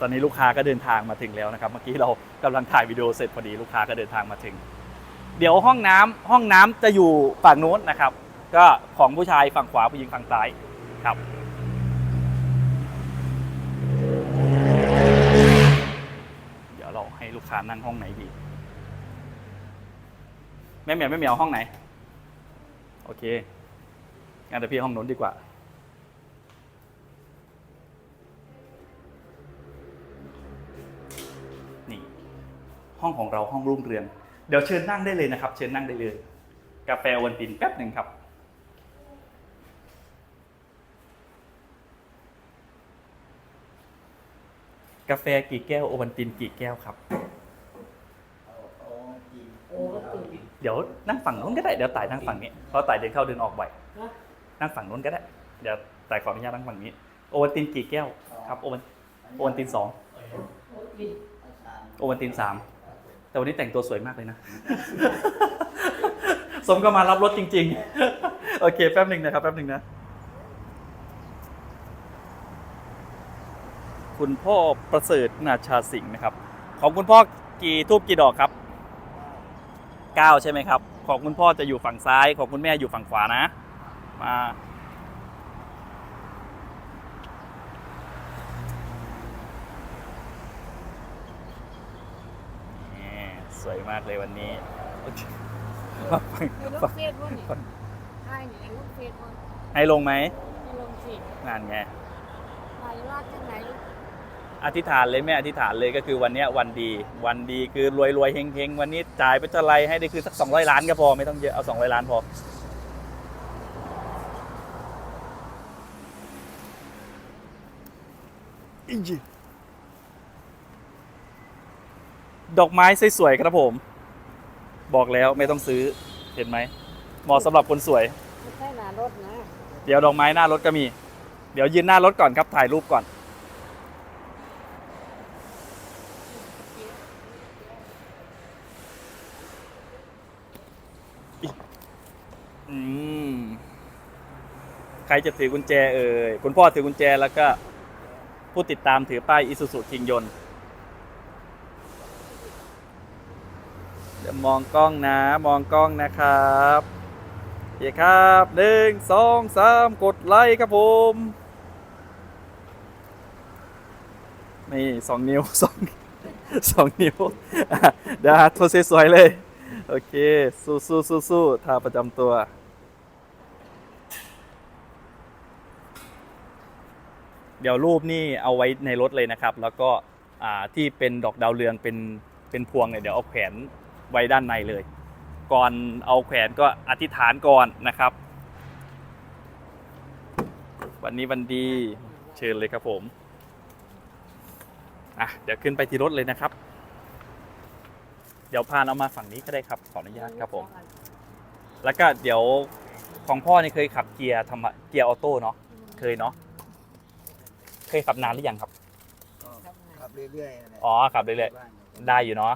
ตอนนี้ลูกค้าก็เดินทางมาถึงแล้วนะครับ เมื่อกี้เรากำลังถ่ายวิดีโอเสร็จพอดีลูกค้าก็เดินทางมาถึง เดี๋ยวห้องน้ำห้องน้ำจะอยู่ฝั่งโน้นนะครับ ก็ของผู้ชายฝั่งขวาผู้หญิงฝั่งซ้ายครับเดี๋ยวเราให้ลูกค้านั่งห้องไหนดีแม่เหมียวแม่เหมียวห้องไหน โอเคงั้นเดี๋ยวพี่ห้องโน้นดีกว่า ห้องของเราห้องรุ่งเรือง เดี๋ยวเชิญนั่งได้เลยนะครับ เชิญนั่งได้เลย กาแฟวันตินแป๊บหนึ่งครับกาแฟกี่แก้วโอวันตินกี่แก้วครับ เดี๋ยวนั่งฝั่งนู้นก็ได้ เดี๋ยวต่ายนั่งฝั่งนี้ เพราะต่ายเดินเข้าเดินออกบ่อยนั่งฝั่งนู้นก็ได้ เดี๋ยวต่ายขออนุญาตนั่งฝั่งนี้ โอวันตินกี่แก้วครับ โอวันโอวันตินสองโอ้กินโอวันตินสาม แต่วันนี้แต่งตัวสวยมากเลยนะ สมก็มารับรถจริง ๆ โอเค แป๊บหนึ่งนะครับ แป๊บหนึ่งนะ คุณพ่อประเสริฐนาชาสิงห์นะครับ ของคุณพ่อกี่ทูบกี่ดอกครับเก้าใช่ไหมครับ ของคุณพ่อจะอยู่ฝั่งซ้าย ของคุณแม่อยู่ฝั่งขวานะ มา สวยมากเลยวันนี้ในลูกเฟซว่านี่ใช่นี่ในลูกเฟซว่าให้ลงไหมในลงสิงานไงไปรอดที่ไหนอธิษฐานเลยแม่อธิษฐานเลยก็คือวันเนี้ยวันดีวันดีคือรวยรวยๆเฮงเฮงๆวันนี้จ่ายไปเท่าไรให้ได้คือสักสองร้อยล้านก็พอไม่ต้องเยอะเอาสองร้อยล้านพอ ดอกไม้สวยๆครับผม บอกแล้วไม่ต้องซื้อเห็นไหมเหมาะสำหรับคนสวย ไม่ใช่หนารถนะเดี๋ยวดอกไม้หน้ารถก็มี เดี๋ยวยืนหน้ารถก่อนครับถ่ายรูปก่อน อืม ใครจะถือกุญแจเอ่ย คุณพ่อถือกุญแจแล้วก็ผู้ติดตามถือป้ายอิสุสุคิงยน มองกล้องนะ มองกล้องนะครับโอเคครับหนึ่งสองสามกดไลค์ครับผม นี่สองนิ้วสองสองนิ้วเดี๋ยวหาโทรสวยๆเลย โอเค สู้สู้สู้สู้ท่าประจำตัว เดี๋ยวรูปนี่เอาไว้ในรถเลยนะครับ แล้วก็ที่เป็นดอกดาวเรืองเป็นเป็นพวงเนี่ยเดี๋ยวเอาแขวน ไว้ด้านในเลย ก่อนเอาแขวนก็อธิษฐานก่อนนะครับ วันนี้วันดีเชิญเลยครับผมอะเดี๋ยวขึ้นไปที่รถเลยนะครับ เดี๋ยวพานเอามาฝั่งนี้ก็ได้ครับขออนุญาตครับผม แล้วก็เดี๋ยวของพ่อนี่เคยขับเกียร์ธรรมะเกียร์ออโต้เนาะเคยเนาะเคยขับนานหรือยังครับ ขับเรื่อยๆนั่นแหละอ๋อขับเรื่อยๆ ได้อยู่เนาะ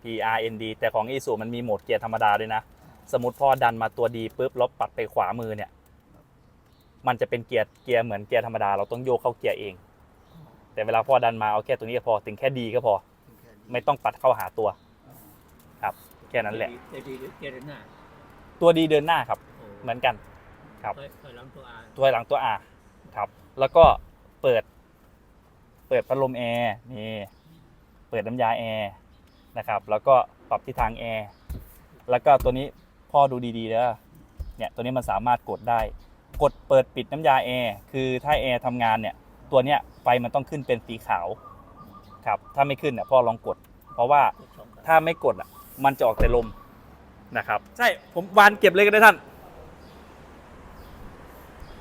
ครับ P R N D แต่ของอีซูมันมีโหมดเกียร์ธรรมดาด้วยนะ สมมติพ่อดันมาตัวดีปุ๊บแล้วปัดไปขวามือเนี่ย มันจะเป็นเกียร์เกียร์เหมือนเกียร์ธรรมดา เราต้องโยกเข้าเกียร์เอง แต่เวลาพ่อดันมาเอาแค่ตัวนี้ก็พอถึงแค่ดีก็พอ ไม่ต้องปัดเข้าหาตัว ครับ แค่นั้นแหละเจดีหรือเจดีหน้าตัวดีเดินหน้าครับ เหมือนกัน ครับถอยหลังตัวอาตัวหลังตัว R ครับ แล้วก็เปิด เปิดพัดลมแอร์นี่ เปิดน้ำยาแอร์ นะครับ แล้วก็ปรับทิศทางแอร์แล้วก็ตัวนี้พ่อดูดีๆนะเนี่ยตัวนี้มันสามารถกดได้ กดเปิดปิดน้ำยาแอร์คือถ้าแอร์ทำงานเนี่ยตัวเนี้ยไฟมันต้องขึ้นเป็นสีขาวครับถ้าไม่ขึ้นเนี่ยพ่อลองกด เพราะว่าถ้าไม่กดอะมันจะออกแต่ลมนะครับ ใช่ผมวานเก็บเลยก็ได้ท่าน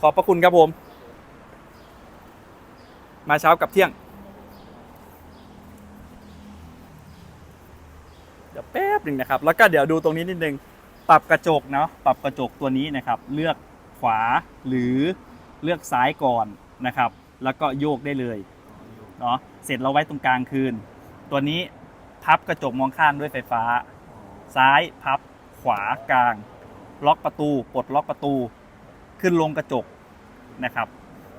ขอบพระคุณครับผม มาเช้ากับเที่ยง เดี๋ยวแป๊บหนึ่งนะครับ แล้วก็เดี๋ยวดูตรงนี้นิดนึง ปรับกระจกเนาะ ปรับกระจกตัวนี้นะครับ เลือกขวาหรือเลือกซ้ายก่อนนะครับ แล้วก็โยกได้เลยเนาะ เสร็จเราไว้ตรงกลางคืน ตัวนี้พับกระจกมองข้างด้วยไฟฟ้า ซ้ายพับขวากลาง ล็อกประตู ปลดล็อกประตู ขึ้นลงกระจกนะครับ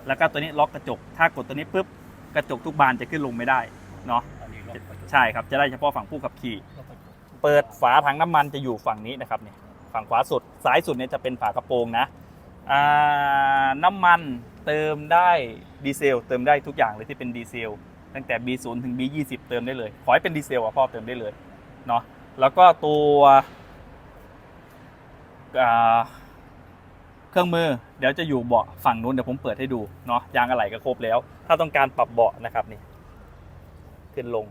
แล้วก็ตัวนี้ล็อกกระจก ถ้ากดตัวนี้ปุ๊บกกระจกทุกบานจะขึ้นลงไม่ได้เนาะอันนี้ล็อกประตูใช่ครับ จะได้เฉพาะฝั่งผู้ขับขี่ล็อกประตู เปิดฝาถังน้ำมันจะอยู่ฝั่งนี้นะครับเนี่ยฝั่งขวาสุดซ้ายสุดเนี่ยจะเป็นฝากระโปรงนะน้ำมันเติมได้ดีเซลเติมได้ทุกอย่างเลยที่เป็นดีเซลตั้งแต่ B0 ถึง B20 เติมได้เลย ขอให้เป็นดีเซลอะพ่อเติมได้เลยเนาะแล้วก็ตัวเครื่องมือเดี๋ยวจะอยู่เบาะฝั่งนู้นเดี๋ยวผมเปิดให้ดูเนาะยางอะไหล่ก็ครบแล้ว ถ้าต้องการปรับเบาะนะครับนี่ขึ้นลง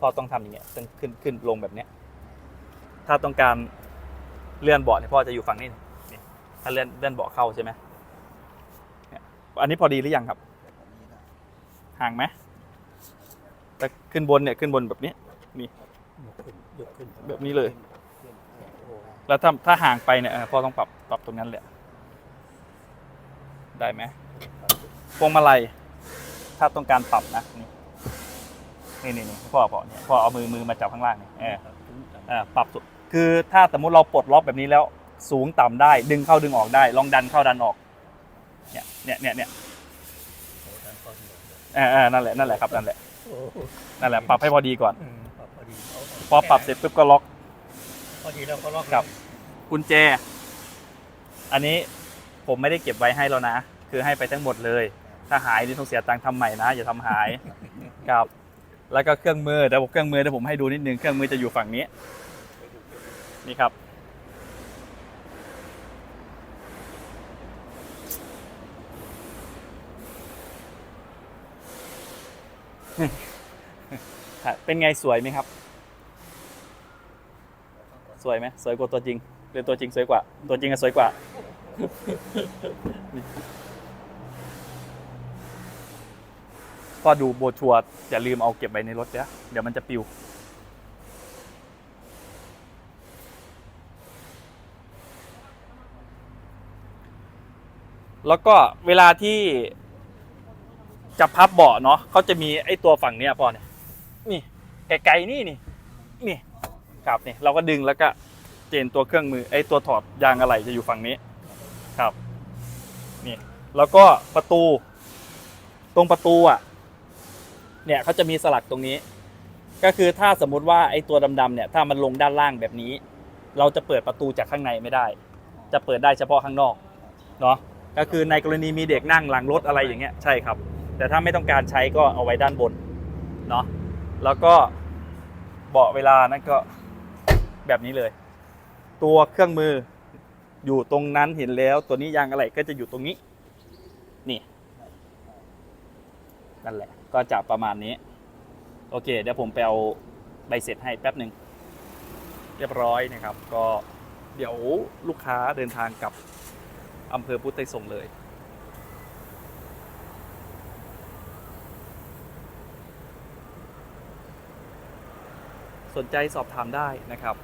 พ่อต้องทำอย่างเงี้ยต้องขึ้นขึ้นลงแบบเนี้ย ถ้าต้องการเลื่อนเบาะเนี่ยพ่อจะอยู่ฝั่งนี้นี่นี่ถ้าเลื่อนเลื่อนเบาะเข้าใช่ไหมเนี่ยอันนี้พอดีหรือยังครับ ห่างไหมแต่ขึ้นบนเนี่ยขึ้นบนแบบนี้ยกขึ้นยกขึ้นแบบนี้เลยโอ้แล้วถ้าถ้าห่างไปเนี่ยเออพ่อต้องปรับปรับตรงนั้นแหละได้ไหมพวงมาลัยถ้าต้องการปรับนะนี่ นี่นี่นี่พ่อบอกเนี่ยพ่อเอามือมือมาจับข้างล่างนี่เออครับถึงต่ำเออปรับสุดคือถ้าสมมุติเราปลดล็อกแบบนี้แล้ว สูงต่ำได้ ดึงเข้าดึงออกได้ ลองดันเข้าดันออก เนี่ยเนี่ยเนี่ยเนี่ยโอ้ดันเข้าที่หลังเลยเออเออนั่นแหละนั่นแหละครับนั่นแหละโอ้นั่นแหละปรับให้พอดีก่อนอืมปรับพอดีเอาพอปรับเสร็จปุ๊บก็ล็อก พอดีแล้วก็ล็อกครับ กุญแจ อันนี้ผมไม่ได้เก็บไว้ให้แล้วนะ คือให้ไปทั้งหมดเลย ถ้าหายนี่ต้องเสียตังค์ทำใหม่นะ อย่าทำหายครับ แล้วก็เครื่องมือเดี๋ยวผมเครื่องมือเดี๋ยวผมให้ดูนิดนึงเครื่องมือจะอยู่ฝั่งนี้ นี่ครับ เป็นไงสวยไหมครับ สวยไหมสวยกว่าตัวจริงหรือตัวจริงสวยกว่า ตัวจริงก็สวยกว่า ก็ดูโบชัวอย่าลืมเอาเก็บไว้ในรถเดี๋ยวเดี๋ยวมันจะปิว แล้วก็เวลาที่จะพับเบาะเนาะเขาจะมีไอ้ตัวฝั่งเนี้ยพอเนี่ยนี่ไกลๆนี่นี่นี่ครับนี่เราก็ดึงแล้วก็เจนตัวเครื่องมือไอ้ตัวถอดยางอะไหล่จะอยู่ฝั่งนี้ครับนี่แล้วก็ประตู ตรงประตูอะ เนี่ยเขาจะมีสลักตรงนี้ ก็คือถ้าสมมุติว่าไอ้ตัวดำๆเนี่ยถ้ามันลงด้านล่างแบบนี้ เราจะเปิดประตูจากข้างในไม่ได้ จะเปิดได้เฉพาะข้างนอกเนาะก็คือในกรณีมีเด็กนั่งหลังรถอะไรอย่างเงี้ยใช่ครับ แต่ถ้าไม่ต้องการใช้ก็เอาไว้ด้านบนเนาะแล้วก็เบาะเวลานั่นก็แบบนี้เลย ตัวเครื่องมืออยู่ตรงนั้นเห็นแล้ว ตัวนี้ยางอะไรก็จะอยู่ตรงนี้ นี่ นั่นแหละ ก็จะประมาณนี้ โอเค เดี๋ยวผมไปเอาใบเสร็จให้แป๊บหนึ่งเรียบร้อยนะครับ ก็เดี๋ยวลูกค้าเดินทางกลับอำเภอพุทธไทยสงเลย สนใจสอบถามได้นะครับ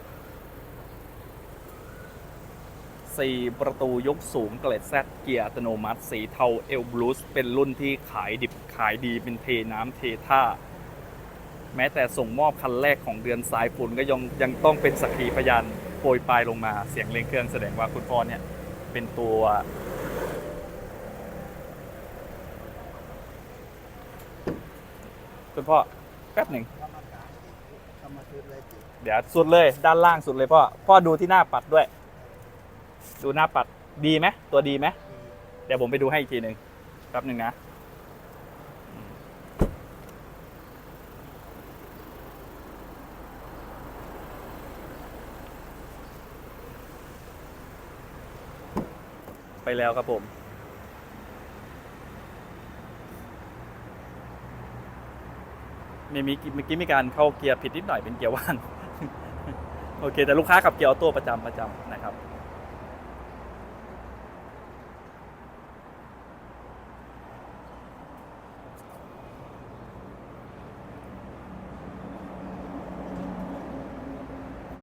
4 ประตูยกสูงเกล็ดแซดเกียร์อัตโนมัติ สีเทาเอลบลูสเป็นรุ่นที่ขายดิบขายดีเป็นเทน้ำเทท่า แม้แต่ส่งมอบคันแรกของเดือนสายฝนก็ยังยังต้องเป็นสักขีพยานโปรยปลายลงมาเสียงเร่งเครื่องแสดงว่าคุณพ่อเนี่ย เป็นตัวคุณพ่อแป๊บหนึ่งทำมาคืนเลยจิเดี๋ยวสุดเลยด้านล่างสุดเลยพ่อ พ่อดูที่หน้าปัดด้วย ดูหน้าปัดดีไหมตัวดีไหมเดี๋ยวผมไปดูให้อีกทีหนึ่งแป๊บหนึ่งนะ ไปแล้วครับผมมีมีเมื่อกี้มีการเข้าเกียร์ผิดนิดหน่อยเป็นเกียร์ว่าง โอเค แต่ลูกค้าขับเกียร์ออโต้ประจำประจำ